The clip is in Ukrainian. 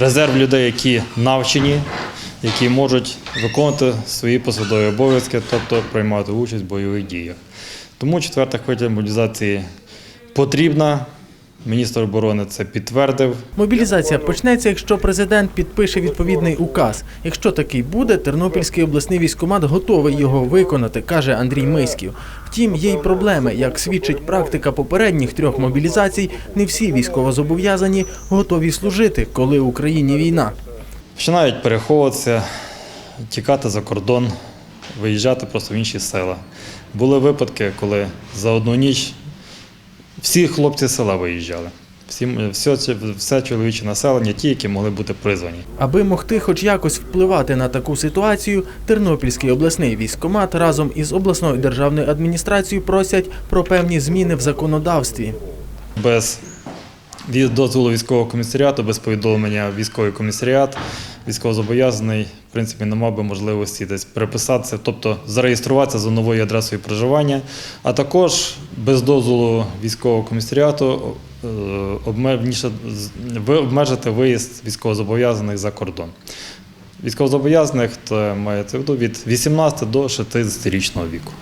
резерв людей, які навчені, які можуть виконувати свої посадові обов'язки, тобто приймати участь в бойових діях. Тому четверта хвиля мобілізації потрібна. Міністр оборони це підтвердив. Мобілізація почнеться, якщо президент підпише відповідний указ. Якщо такий буде, Тернопільський обласний військкомат готовий його виконати, каже Андрій Миськів. Втім, є й проблеми. Як свідчить практика попередніх трьох мобілізацій, не всі військовозобов'язані готові служити, коли в Україні війна. Починають переховуватися, тікати за кордон, виїжджати просто в інші села. Були випадки, коли за одну ніч всі хлопці з села виїжджали. Всі, все, все чоловіче населення, ті, які могли бути призвані. Аби могти хоч якось впливати на таку ситуацію, Тернопільський обласний військкомат разом із обласною державною адміністрацією просять про певні зміни в законодавстві. Без від- дозволу військового комісаріату, без повідомлення військовий комісаріат, військовозобов'язаний, в принципі, не мав би можливості десь переписатися, тобто зареєструватися за новою адресою проживання, а також без дозволу військового комісаріату е, обмежити виїзд військовозобов'язаних за кордон. Військовозобов'язаних мається від 18 до 60 річного віку.